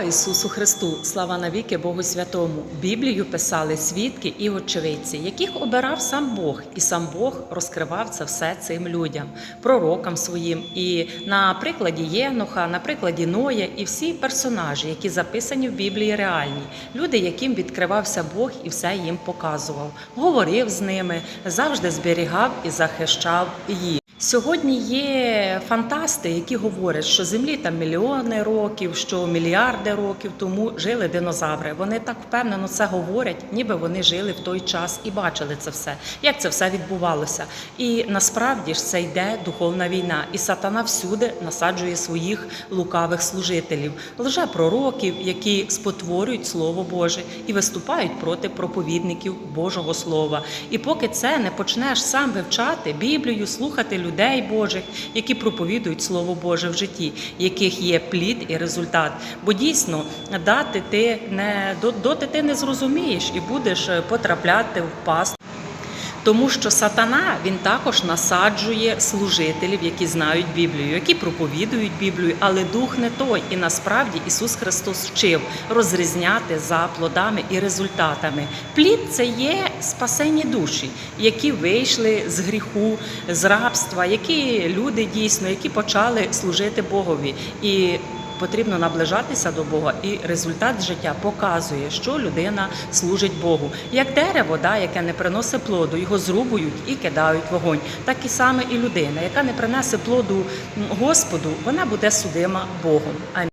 Ісусу Христу, слава навіки Богу Святому. Біблію писали свідки і очевидці, яких обирав сам Бог, і сам Бог розкривав це все цим людям, пророкам своїм. І на прикладі Єноха, на прикладі Ноя, і всі персонажі, які записані в Біблії, реальні, люди, яким відкривався Бог і все їм показував, говорив з ними, завжди зберігав і захищав їх. Сьогодні є фантасти, які говорять, що землі там мільйони років, що мільярди років тому жили динозаври. Вони так впевнено це говорять, ніби вони жили в той час і бачили це все, як це все відбувалося. І насправді ж це йде духовна війна, і сатана всюди насаджує своїх лукавих служителів, лжепророків, які спотворюють слово Боже і виступають проти проповідників Божого Слова. І поки це не почнеш сам вивчати Біблію, слухати людей Божих, які проповідують Слово Боже в житті, яких є плід і результат. Бо дійсно дати ти не до- доти ти не зрозумієш і будеш е, потрапляти в паст. Тому що сатана він також насаджує служителів, які знають Біблію, які проповідують Біблію, але дух не той. І насправді Ісус Христос вчив розрізняти за плодами і результатами. Плід це є спасені душі, які вийшли з гріху, з рабства, які люди дійсно, які почали служити Богові. І Потрібно наближатися до Бога, і результат життя показує, що людина служить Богу. Як дерево, да, яке не приносить плоду, його зрубують і кидають вогонь. Так і саме і людина, яка не принесе плоду Господу, вона буде судима Богом. Амінь.